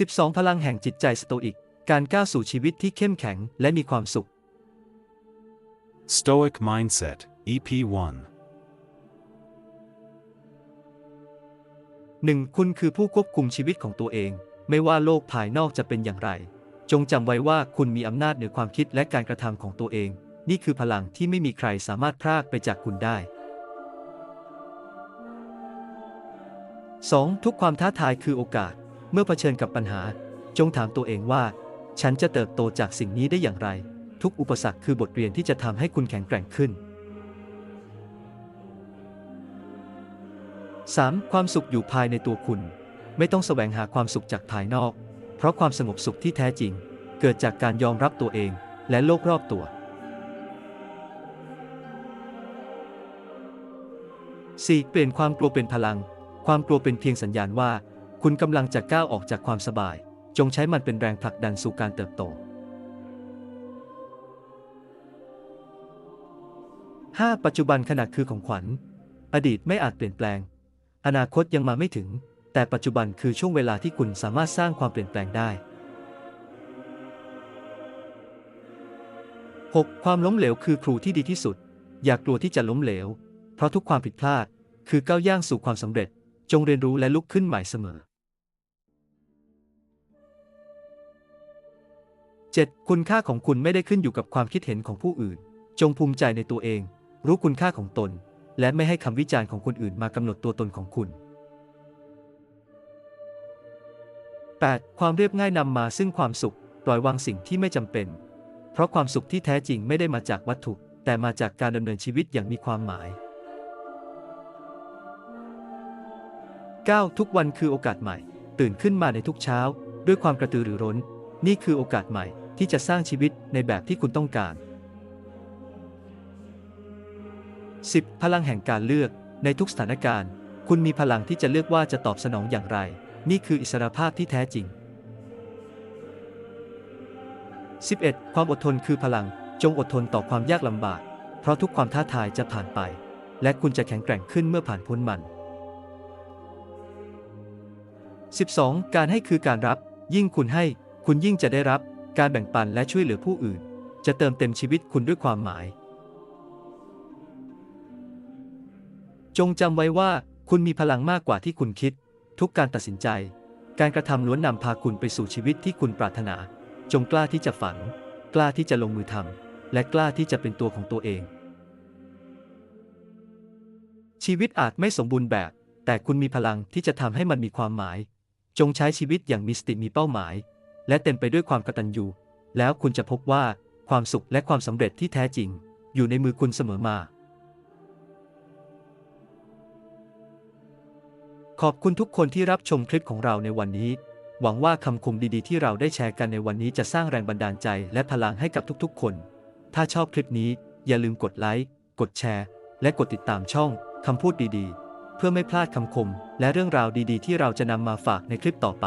12 พลังแห่งจิตใจสโตอิก การก้าวสู่ชีวิตที่เข้มแข็งและมีความสุข Stoic Mindset, EP 1. 1. คุณคือผู้ควบคุมชีวิตของตัวเอง ไม่ว่าโลกภายนอกจะเป็นอย่างไร จงจำไว้ว่าคุณมีอำนาจเหนือความคิดและการกระทำของตัวเอง นี่คือพลังที่ไม่มีใครสามารถพรากไปจากคุณได้ 2. ทุกความท้าทายคือโอกาส เมื่อเผชิญกับปัญหา จงถามตัวเองว่า ฉันจะเติบโตจากสิ่งนี้ได้อย่างไร ทุกอุปสรรคคือบทเรียนที่จะทำให้คุณแข็งแกร่งขึ้น 3. ความสุขอยู่ภายในตัวคุณ ไม่ต้องแสวงหาความสุขจากภายนอก เพราะความสงบสุขที่แท้จริง เกิดจากการยอมรับตัวเองและโลกรอบตัว 4. เปลี่ยนความกลัวเป็นพลัง ความกลัวเป็นเพียงสัญญาณว่า คุณกำลังจะก้าวออกจากความสบาย จงใช้มันเป็นแรงผลักดันสู่การเติบโต 5. ปัจจุบันขณะคือของขวัญ อดีตไม่อาจเปลี่ยนแปลง อนาคตยังมาไม่ถึง แต่ปัจจุบันคือช่วงเวลาที่คุณสามารถสร้างความเปลี่ยนแปลงได้ 6. ความล้มเหลวคือครูที่ดีที่สุด อย่ากลัวที่จะล้มเหลว เพราะทุกความผิดพลาด คือก้าวย่างสู่ความสำเร็จ จงเรียนรู้และลุกขึ้นใหม่เสมอ 7. คุณค่าของคุณไม่ได้ขึ้นอยู่กับความคิดเห็นของผู้อื่น จงภูมิใจในตัวเอง รู้คุณค่าของตน และไม่ให้คำวิจารณ์ของคนอื่นมากำหนดตัวตนของคุณ 8. ความเรียบง่ายนำมาซึ่งความสุข ปล่อยวางสิ่งที่ไม่จำเป็น เพราะความสุขที่แท้จริงไม่ได้มาจากวัตถุ แต่มาจากการดำเนินชีวิตอย่างมีความหมาย 9. ทุกวันคือโอกาสใหม่ ตื่นขึ้นมาในทุกเช้า ด้วยความกระตือรือร้น นี่คือโอกาสใหม่ ที่จะสร้างชีวิตในแบบที่คุณต้องการ 10. พลังแห่งการเลือกในทุกสถานการณ์ คุณมีพลังที่จะเลือกว่าจะตอบสนองอย่างไร นี่คืออิสรภาพที่แท้จริง 11. ความอดทนคือพลังจงอดทนต่อความยากลำบาก เพราะทุกความท้าทายจะผ่านไป และคุณจะแข็งแกร่งขึ้นเมื่อผ่านพ้นมัน 12. การให้คือการรับ ยิ่งคุณให้ คุณยิ่งจะได้รับ การแบ่งปันและช่วยเหลือผู้อื่น จะเติมเต็มชีวิตคุณด้วยความหมาย จงจำไว้ว่าคุณมีพลังมากกว่าที่คุณคิด ทุกการตัดสินใจ การกระทำล้วนนำพาคุณไปสู่ชีวิตที่คุณปรารถนา จงกล้าที่จะฝัน กล้าที่จะลงมือทำและกล้าที่จะเป็นตัวของตัวเอง ชีวิตอาจไม่สมบูรณ์แบบ แต่คุณมีพลังที่จะทำให้มันมีความหมาย จงใช้ชีวิตอย่างมีสติมีเป้าหมาย และเต็มไปด้วยความกตัญญูแล้วคุณจะพบว่าความสุขและความสำเร็จที่แท้จริง อยู่ในมือคุณเสมอมา ขอบคุณทุกคนที่รับชมคลิปของเราในวันนี้ หวังว่าคำคมดีๆ ที่เราได้แชร์กันในวันนี้จะสร้างแรงบันดาลใจและพลังให้กับทุกๆ คน ถ้าชอบคลิปนี้อย่าลืมกดไลค์ กดแชร์ และกดติดตามช่องคำพูดดีๆ เพื่อไม่พลาดคำคม และเรื่องราวดีๆ ที่เราจะนำมาฝากในคลิปต่อไป